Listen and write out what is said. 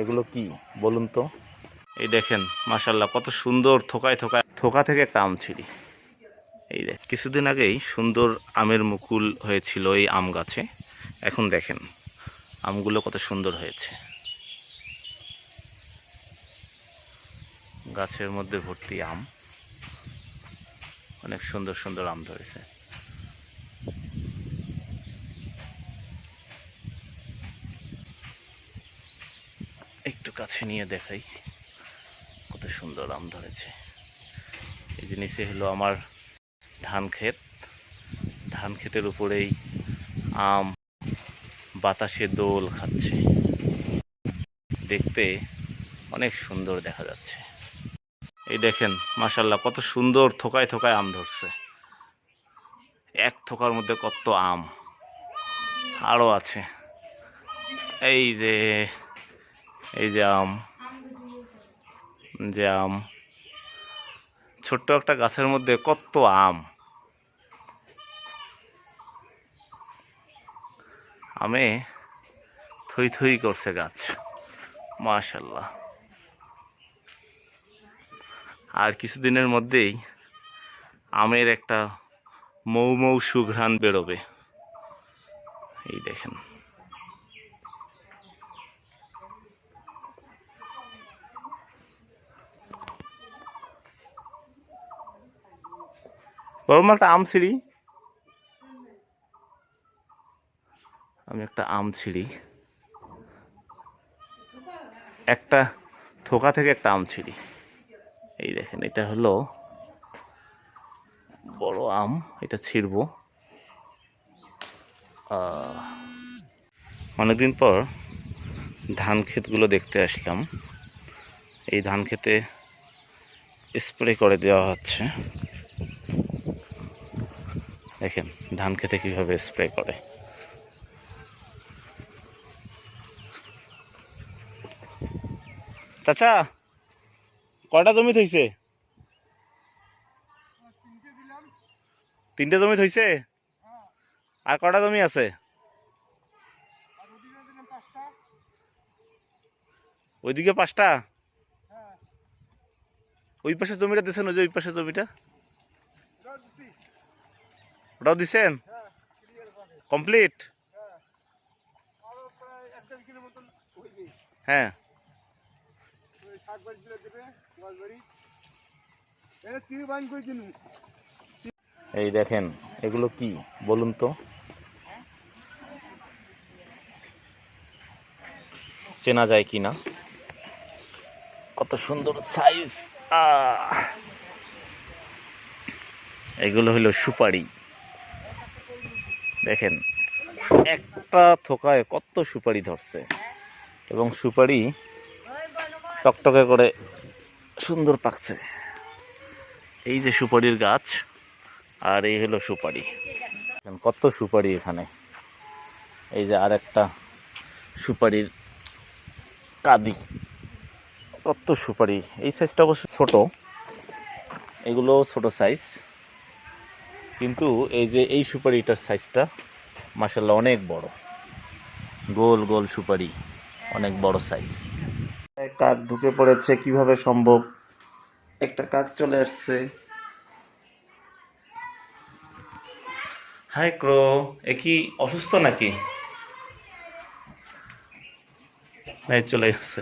এগুলো কি? বলুন তো। এই দেখেন মাশাল্লাহ কত সুন্দর থোকায় থোকায়, থোকা থেকে একটা আম ছিঁড়ি। এই দেখ, কিছুদিন আগেই সুন্দর আমের মুকুল হয়েছিল এই আম গাছে। এখন দেখেন, আমগুলো কত সুন্দর হয়েছে। গাছের মধ্যে ভর্তি আম। অনেক সুন্দর সুন্দর আম ধরেছে একটু কাছে নিয়ে দেখাই। কত সুন্দর আম ধরেছে। এই নিচে হলো আমার ধান ক্ষেত। ধান ক্ষেতের উপরেই আম বাতাসে দোল খাচ্ছে। দেখতে অনেক সুন্দর দেখা যাচ্ছে। এই দেখেন মাসাল্লাহ কত সুন্দর থোকায় থোকায় আম ধরছে। এক থোকার মধ্যে কত আম। আরও আছে। এই যে এই যে আম। যে আম। ছোট্ট একটা গাছের মধ্যে কত আম? আমে থই থই করছে গাছ। মাশাল্লাহ আর কিছুদিনের মধ্যেই আমের একটা মৌ মৌ সুঘ্রাণ বেরোবে। এই দেখেন। বরং একটা আম ছিঁড়ি। আমি একটা আম ছিঁড়ি। একটা থোকা থেকে একটা আম ছিঁড়ি। এই দেখেন, এটা হলো বড় আম, এটা ছিঁড়বো। অনেকদিন পর ধান ক্ষেতগুলো দেখতে আসলাম। এই ধান খেতে স্প্রে করে দেওয়া হচ্ছে। দেখেন ধান খেতে কীভাবে স্প্রে করে। চাচা কয়টা জমি থইছে তিনটে জমি থইছে আর কটা জমি আছে? ওইদিকে পাঁচটা? ওই পাশে জমিটা দিছেন ওই যে ওই পাশে জমিটা? ওটাও দিছেন? কমপ্লিট? হ্যাঁ। এই দেখেন, এগুলো কি? বলুন তো। চেনা যায় কি না? কত সুন্দর সাইজ এগুলো হলো সুপারি। দেখেন, একটা থোকায় কত সুপারি ধরছে। এবং সুপারি টকটকে করে সুন্দর পাকছে। এই যে সুপারির গাছ, আর এই হলো সুপারি। কত সুপারি এখানে। এই যে আর একটা সুপারির কাদি। কত সুপারি। এই সাইজটা অবশ্য ছোট। এগুলো ছোট সাইজ কিন্তু এই যে এই সুপারিটার সাইজটা মাসাল্লাহ অনেক বড়। গোল গোল সুপারি অনেক বড় সাইজ। কাক ঢুকে পড়েছে কীভাবে সম্ভব? একটা কাক চলে আসছে। হাই ক্রো এ কি অসুস্থ নাকি? চলে গেছে।